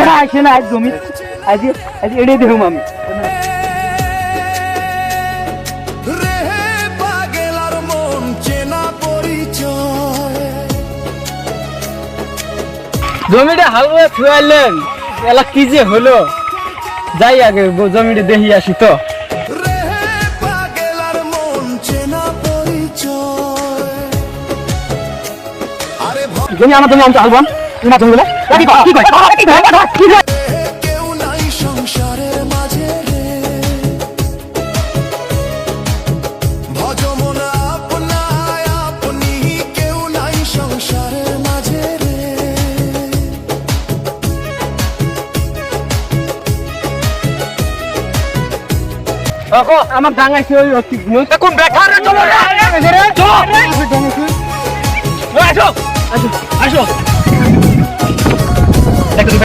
এরা আসে না আজ জমি? আজ আজ এড়ে দেখুম আমি। মন জমিটা হালুয়া ছুয়াইলেন এলা কি যে হলো? যাই আগে জমিটা দেখি আসি তো। মন জমি আমার জমি আমি হালবাম কি কয় কি কয় কি কয় কি কয় আমার ডাঙাইছে ওই অতি কোন বেকার চলো চলো। আসো। আসো আসো। দেখো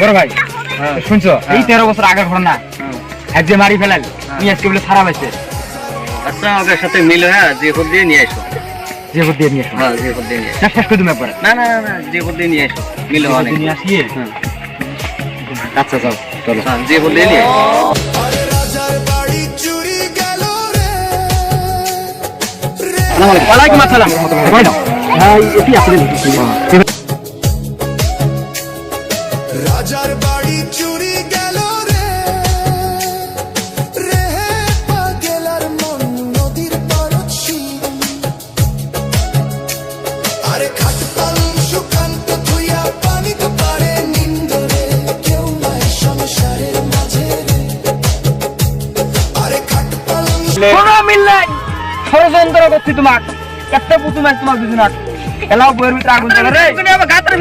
বড় ভাই শুনছো? এই তেরো বছর আগের ঘটনা। এক যে মারি ফেলাল নিয়ে আজকে বলে খারাপ আছে আচ্ছা আমাকে সাথে মিল হ্যাঁ যে হোক দিয়ে নিয়ে আসো। যে ভোট দিয়ে নিয়ে আসো। হ্যাঁ যে হোক দিয়ে নিয়ে আসো। শেষ করে তুমি একবার। না না না, যে হোক দিয়ে নিয়ে আসো। মিল অনেক। নিয়ে আসিয়ে। আচ্ছা যাও চলো। হ্যাঁ যে হোক দিয়ে নিয়ে আসসালাম ভাই এটি কোনো মিল নাই। ষড়যন্ত্র করছি তোমাক। একটা পুতুল মাছ তোমার দুজন এলাও বইয়ের ভিতরে আগুন জ্বালা রে। গাত্রে